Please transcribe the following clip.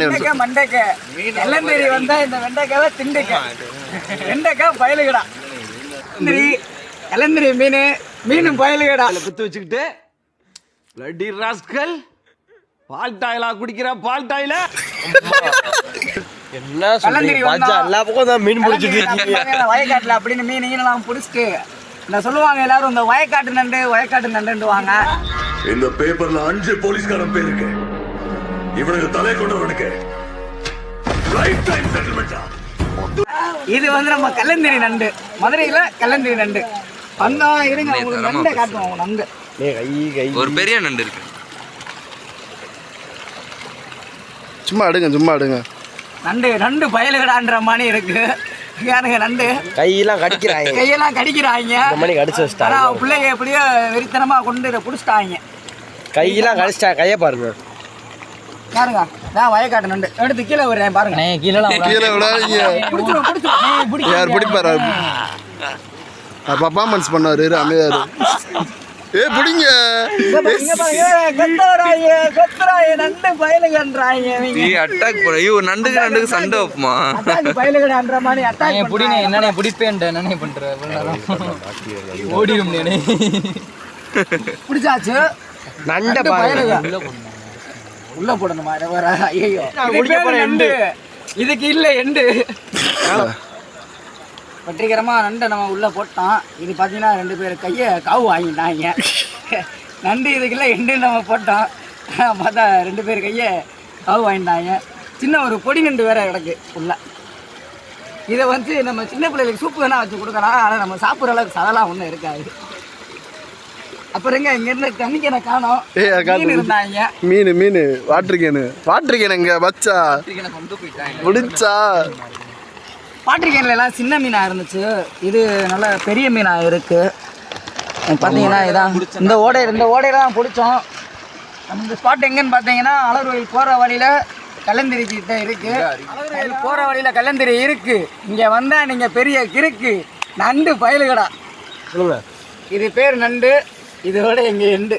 வெண்டைக்காய் மண்டைக்காய் எல்லந்தேரி வந்தா இந்த வெண்டைக்காவை திண்டுக்க. வெண்டைக்காய் பயலுகடா. எல்லந்திரி மீன். மீனும் பயலுகடா. குத்து வச்சுக்கிட்டு லட்டி ராஸ்கல் பால் டாயிலா குடிக்கிற பால் டாயில. என்ன சொல்றீங்க? பாஜா எல்லா பக்கம் தான் மீன் பிடிச்சிட்டு வயக்காட்டுல அப்படின்னு மீன் பிடிச்சிட்டு இந்த சொல்லுவாங்க எல்லாரும் இந்த வயக்காட்டு நண்டு வயக்காட்டு நண்டுவாங்க இந்த பேப்பர்ல அஞ்சு போலீஸ்காரன் பேர் இருக்கு. இவனுக்கு தலை கொண்டவனுக்கு லைஃப் டைம் செட்டில்மெண்டா இது வந்து நம்ம கல்லந்திரி நண்டு. மதுரையில கல்லந்திரி நண்டு. வந்தா இருங்க உங்களுக்கு நண்டை காட்டுவோம் நண்டு. நீ கை கை. ஒரு பெரிய நண்டு இருக்கு. சும்மா அடுங்க சும்மா அடுங்க நண்டு நண்டு பயலுகடான்ற மாதிரி இருக்கு. யாருங்க நண்டு? கையெல்லாம் கடிக்கிறாங்க. கையெல்லாம் கடிக்கிறாங்க. இந்த மணி கடிச்சு வச்சிட்டாங்க. பிள்ளைங்க எப்படியோ வெறித்தனமா கொண்டு இதை புடிச்சிட்டாங்க. கையெல்லாம் கடிச்சிட்டா கையை பாருங்க. பாருங்க நான் வயக்காட்டு நண்டு எடுத்து கீழே விடுறேன் பாருங்க. கீழே விடாதீங்க. பிடிச்சிரும் பிடிச்சிரும். யார் பிடிப்பாரு? பர்ஃபார்மன்ஸ் பண்ணாரு இரு. ஏ பிடிங்க. அட்டாக் பண்ண ஐயோ நண்டுக்கு நண்டுக்கு சண்டை வைப்புமா? பயலுகடான்ற மாதிரி அட்டாக் புடினே என்னனே புடிப்பேன்டா என்னனே பண்ற ஓடிடும் பிடிச்சாச்சு. நண்டை பயலுக. உள்ள போடணுமா? வேற ஐயோ குடிக்க போற நண்டு. இதுக்கு இல்ல எண்டு. வெற்றிகரமா நண்டை நம்ம உள்ள போட்டோம். இது பார்த்தீங்கன்னா ரெண்டு பேர் கையை காவு வாங்கிட்டாங்க. நண்டு இதுக்குள்ள எண்டு நம்ம போட்டோம். பார்த்தா ரெண்டு பேர் கையை காவு வாங்கிட்டாங்க. சின்ன ஒரு பொடி நண்டு வேற கிடக்கு உள்ள. இதை வந்து நம்ம சின்ன பிள்ளைகளுக்கு சூப்பு வேணா வச்சு கொடுக்கலாம். ஆனால் நம்ம சாப்பிட்ற அளவுக்கு சதெல்லாம் ஒன்றும் இருக்காது. அப்புறங்க இங்கேருந்து தண்ணிக்கனை காணோம். ஏய், அது காட்டு. மீன் இருந்தாங்க. மீன் மீன் வாட்டர் கேனு வாட்டர் கேன் எங்க வச்சா கொண்டு போயிட்டாங்க. முடிச்சா பாட்டிருக்கேன்ல எல்லாம் சின்ன மீனாக இருந்துச்சு. இது நல்ல பெரிய மீனாக இருக்கு. பார்த்தீங்கன்னா இதான். இந்த ஓடை இந்த ஓடையில தான் பிடிச்சோம். அந்த ஸ்பாட் எங்கன்னு பார்த்தீங்கன்னா அலர்வயல் போகிற வழியில் கல்லந்திரி கிட்ட இருக்கு. அலர்வயல் போகிற வழியில் கல்லந்திரி இருக்கு. இங்கே வந்தால் நீங்கள் பெரிய கிறுக்கு. நண்டு பயலுகடா. சொல்லுங்க. இது பேர் நண்டு. இதோட எங்கள் எண்டு